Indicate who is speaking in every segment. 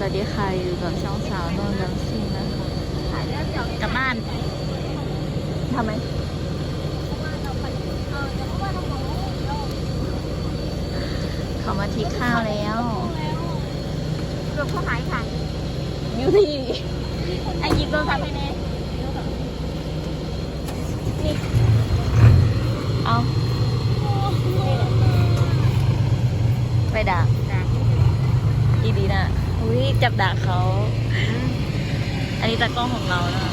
Speaker 1: สวัสดีค่ะอยู่กับช่องสาวโนนดังซิงนะคะกลับบ้านทำไมเขามาทีข้าวแล้ว
Speaker 2: เกือบเขาหายค่ะ
Speaker 1: อยู่ที่ไอ้หยิบโทรศัพท์ให้แน่นี่เอาไปด่าอีดีนะ อุ้ยจับด่าเขา อันนี้ตากล้องของเรานะ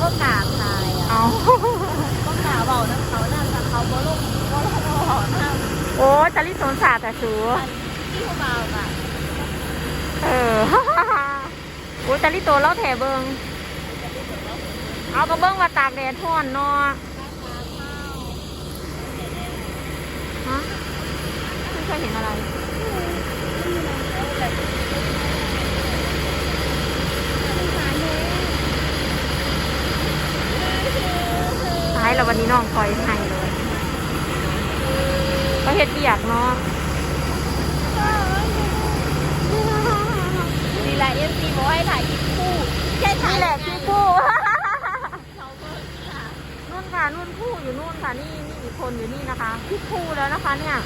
Speaker 1: ก็กาตายอะ
Speaker 2: เอา
Speaker 1: ก็กาเบาน้ำเขาหน้าจากเขาบ่ลงบ่ลงบ่หอหน้า
Speaker 2: โอ้จาริสนศาสตร์แต่สู
Speaker 1: ที่เขาเบาอะ
Speaker 2: เออโอ้จาริโตเล่าแถเบิง เอากระเบื้องมาตากแดดท่อนเนาะฮะไม่เคยเห็นอะไรตายแล้ววันนี้น้องคอยให้เลยก็เฮ็ดเบียกเนาะ
Speaker 1: ดีไลเอฟซีบอกให้ถ่ายคลิปคู่แค่ถ่าย
Speaker 2: นี่แหละคู่
Speaker 1: เขาเบิกค่ะ
Speaker 2: นู่น ค่ะ นู่นคู่อยู่นู่นค่ะ นี่นี่อีกคนอยู่นี่นะคะพี่คู่แล้วนะคะ เนี่ย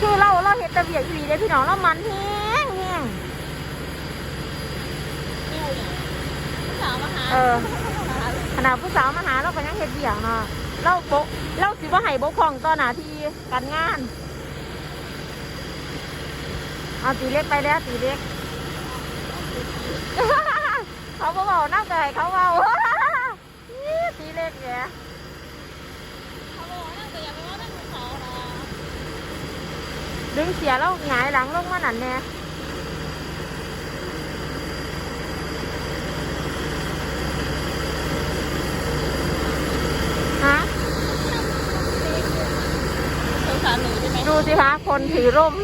Speaker 2: คือเราเราเห็ดตะเบียกอีหลีได้พี่น้องเรามันแห้งแห้ง
Speaker 1: สาวมาหา
Speaker 2: เออขนาดผู้สาวมาหาเราก็ยังเห็ดเบียกเนาะเราโบกเราสิว่าให้บข่องต่อหน้าที่การงานเอาตีเล็กไปแล้วตีเล็ก เขาบอกว่าน้าไก่เขาเอา ตีเล็กเนี่ย
Speaker 1: เขาบอกว่าน่าจะยังไม่ว่านั่นของเขานะ
Speaker 2: ดึงเสียแล้วหงายหลังลงมาหนันแน่ฮะ
Speaker 1: สงสารหนูใช่ไหม
Speaker 2: ดูสิคะคนถือร่ม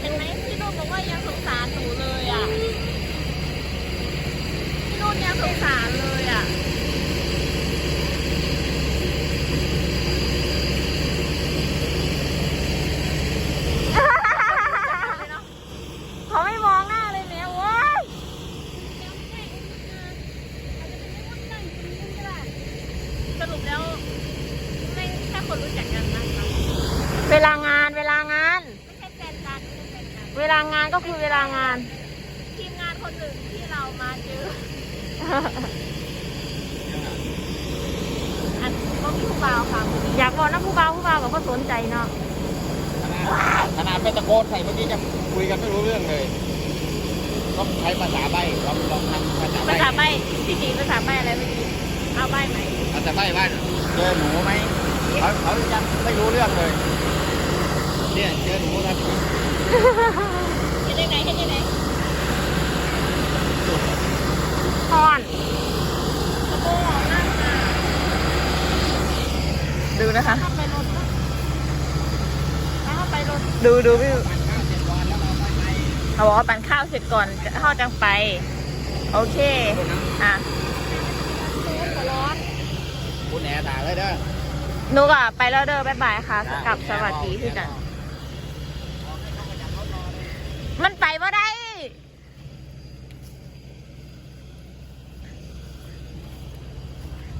Speaker 1: เห็นไหมพี่นุ่นบอกว่ายังสงสารหนูเลยอะพี่นุ่นยังสงสารเลยอะ
Speaker 2: เขาไม่มองหน้าเลยแม่โว้ย
Speaker 1: สรุปแล้วไม่แค่คนรู้จักกันนะคะ
Speaker 2: เวลางานเวลางาน
Speaker 1: ไม่ใช่แฟนกันไม่ใช่แฟนกัน
Speaker 2: เวลางานก็คือเวลางาน
Speaker 1: ทีมงานคนหนึ่งที่เรามาเจออันก็มีผู้บ่าวค่ะ
Speaker 2: อยากบอกนะผู้บ่าวผู้บ่าวกับพ่สนใจเนาะ
Speaker 3: ขนาดไปตะโกนใส่เมื่อกี้จะคุยกันไม่รู้เรื่องเลยต้องใช้ภาษาใบ้ลองลองทำภาษา
Speaker 1: ภาษา
Speaker 3: ใบ้
Speaker 1: ใบพี่จีภาษาใบอะไรเมื่อกี้เอาใบไหม
Speaker 3: ภาษาใบ้ว่าเจอหนูไหม เขาเขายังไม่รู้เรื่องเลย เนี่ยเจอหนูครับ
Speaker 1: เห็นยังไงเห็นยังไง
Speaker 2: ทอน
Speaker 1: กระโปรงนั่งมาดูนะคะ
Speaker 2: เข้าไปรถนะเข้าไปรถ
Speaker 1: ดูดูพี่เขาบอกว่าปั่นข้าวเสร็จก่อนจะเข้าจังไป โอเค อะ
Speaker 2: ร้อน
Speaker 3: คุณแอร์ด่าเลยเด้อ
Speaker 1: ห นูก็ไปแล้วเด้อบ๊ายบายค่ะกลับสวัสดีพี่จันมันไปว่าได้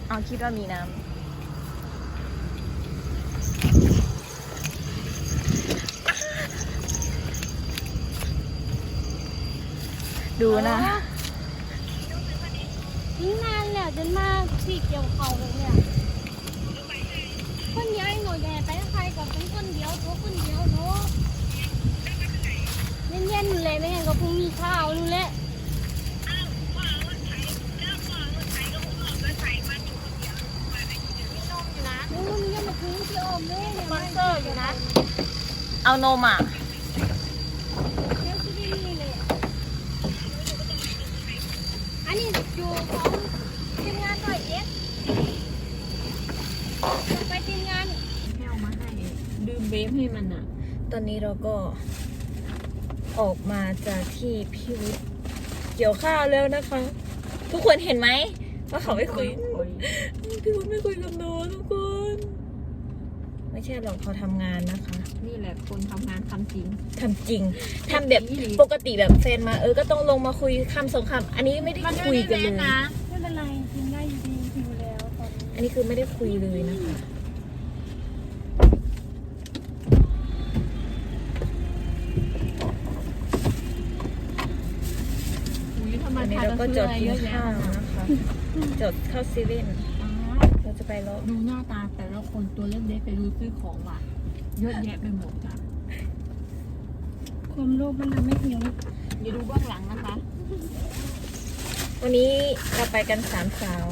Speaker 1: เอาคิดว่ามีน้ำดูนะ
Speaker 4: นานแล้วจนมาที่เกี่ยวเขาเลยเนี่ย คนเดียวไอ้หนูแย่ไปกับใครกับเป็นคนเดียวตัวคนเดียวเนาะเย็นๆเลยไม่งั้นก็พรุ่งนี้ข้าวนู่นแหละนู่นนี่ยังมาถึงที่โอมเลยเนี่ย
Speaker 2: สปอนเซอร์อยู่นะ
Speaker 1: เอานมอะ
Speaker 4: เดี๋ยวที่นี่เลยอันนี้อยู่ของทีมงานต่อยเอ็กไปทีมงาน
Speaker 1: ให้เอามาให้ดื่มเบฟให้มันอะ ตอนนี้เราก็ออกมาจากที่พิวิทเกี่ยวข้าวแล้วนะคะ ทุกคนเห็นไหมว่าเขาไม่คุยพี่วุ้นไม่คุยกับหนูทุกคน ไม่ใช่หรอกเขาทำงานนะคะ
Speaker 5: นี่แหละคนทำงานทำจริง
Speaker 1: ทำจริง ทำแบบปกติแบบแฟนมาเออก็ต้องลงมาคุยคำสองคำอันนี้ไม่ได้คุยกันเลย
Speaker 4: ไม่เป็นไรกินได้อยู่ดีหิวแล้วตอนนี้
Speaker 1: อันนี้คือไม่ได้คุยเลยนะคะ
Speaker 5: อุ้ยทำไม
Speaker 1: วันนี้
Speaker 5: พา
Speaker 1: เราก็จอดกิน
Speaker 5: เยอะแยะ
Speaker 1: ข้าวนะคะจอดเข้าเซเว่นเราจะไปแล้ว
Speaker 5: ดูหน้าตาแต่ละคนตัวเล็กๆไปดูซื้อของว่ะเยอะแยะไปหมดจ้ะ
Speaker 4: ความโลภมันทำให้หิว
Speaker 5: อย่าดูเบื้องหลังนะคะ
Speaker 1: วันนี้เราไปกันสามสาว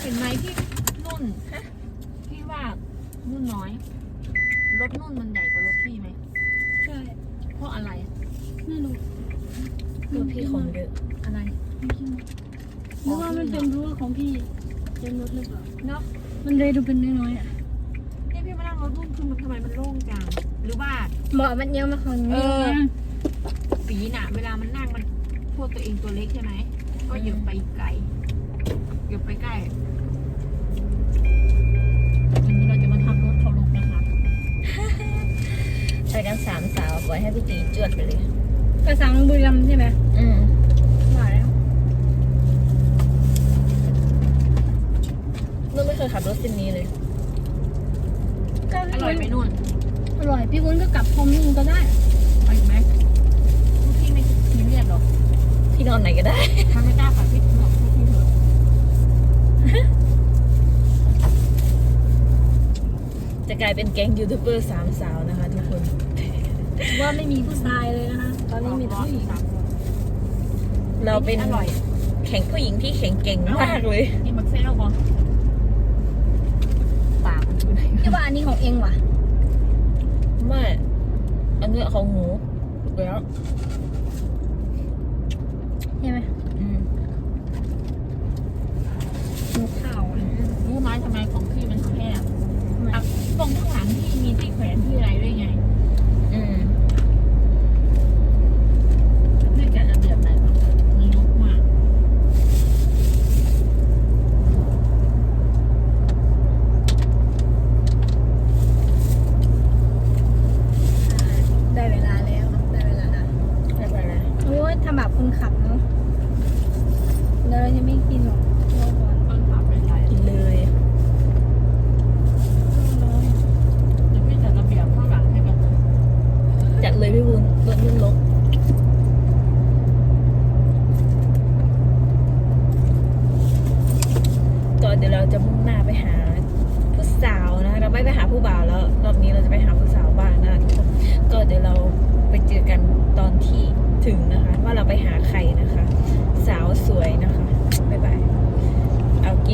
Speaker 5: เห็นไหมที่นุ่นพี่ว่านุ่นน้อยรถนุ่นมันใหญ่กว่ารถพี่ไหม
Speaker 4: ใช่
Speaker 5: เพราะอะไร
Speaker 4: ไม่รู้
Speaker 1: ตัวพี่ของเยอะ
Speaker 5: อะไร
Speaker 4: ไม่คิดหรือว่ามันเป็นรั้วของพี่เต็มรถหรือเปล่า
Speaker 5: เนาะ
Speaker 4: มันเลยดูเป็นน้อยๆอะ
Speaker 5: นี่พี่มานั่งรถนุ่นคือมันทำไมมันโล่งจังหรือว่า
Speaker 4: เบาะมันเยอะมาของ
Speaker 5: เอ
Speaker 4: นี้
Speaker 5: อ
Speaker 4: นะ
Speaker 5: ปีน่ะ เวลามันนั่งมันพวกตัวเองตัวเล็กใช่ไหมก็เหยียบไปไกลเหยียบไปใกล้วันนี้เราจะมาทำรถเขาลงนะคะ
Speaker 1: ไปกันสามสาวปล่อยให้พี่ตีจวดไปเลย
Speaker 4: ภาษาของบุรีรัมย์ใช่ไหม
Speaker 1: อืม
Speaker 4: ว่าแล้ว
Speaker 1: นุ่นไม่เคยขับรถเส้นนี้เลย
Speaker 4: ก็
Speaker 5: อร่อยไหมนุ่น
Speaker 4: อร่อยพี่วุ้นก็กลับพร้อมนุ่นก็ได้
Speaker 5: ไปอีกไหมพวกพี่ไม่มีเรียกหรอก
Speaker 1: พี่นอนไหนก็ได้
Speaker 5: ถ้าไม่กล้าขับพี่หรอกพวกพี่เถอะ
Speaker 1: จะกลายเป็นแก๊งยูทูบเบอร์สามสาวนะคะทุกคน
Speaker 4: ว่าไม่มีผู้ชายเลยนะคะ ตอนนี้มีแต่ผู้หญิง
Speaker 1: เราเป็น
Speaker 5: อร่อย
Speaker 1: แข่งผู้หญิงที่แข็งเก่งมากเลย
Speaker 5: นี่มักเซลบอลปากมันอยู่ไหน
Speaker 4: พี่ว่าอันนี้ของเองว่ะ
Speaker 1: ไม่อันเนี้ยของหมูถูกแล้ว
Speaker 4: ใช่ไหม
Speaker 1: อืม
Speaker 4: หมูข้าวอะ
Speaker 5: รู้ไหมทำไมของพี่มันแคบอะตรงข้างหลังพี่มีที่แขวนที่อะไรด้วยไง
Speaker 1: อืม
Speaker 5: น่าจะระเบียบไหนบ้างมันลุกมาก
Speaker 4: ได้เวลาแล้ว ได้เวลาแล้ว
Speaker 1: ไม่เป็นไร
Speaker 4: โอ้ยทำแบบคนขับเนาะแล้วเราจะไม่กินหรอกรอก่อน
Speaker 5: ต้นขาเป็นไร
Speaker 1: กินเลย
Speaker 4: รอ
Speaker 5: เดี๋ยวพี่จัดระเบียบข้างหลังให้กัน
Speaker 1: จัดเลยพี่บุญรถนุ่นลกก็ เดี๋ยวเราจะมุ่งหน้าไปหาผู้สาวนะเราไม่ไปหาผู้บ่าวแล้วรอบนี้เราจะไปหาผู้สาวบ้างนะทุกคนก็เดี๋ยวเราไปเจอกันตอนที่ถึงนะคะ ว่าเราไปหาใครนะคะ สาวสวยนะคะบ๊ายบายเอากิน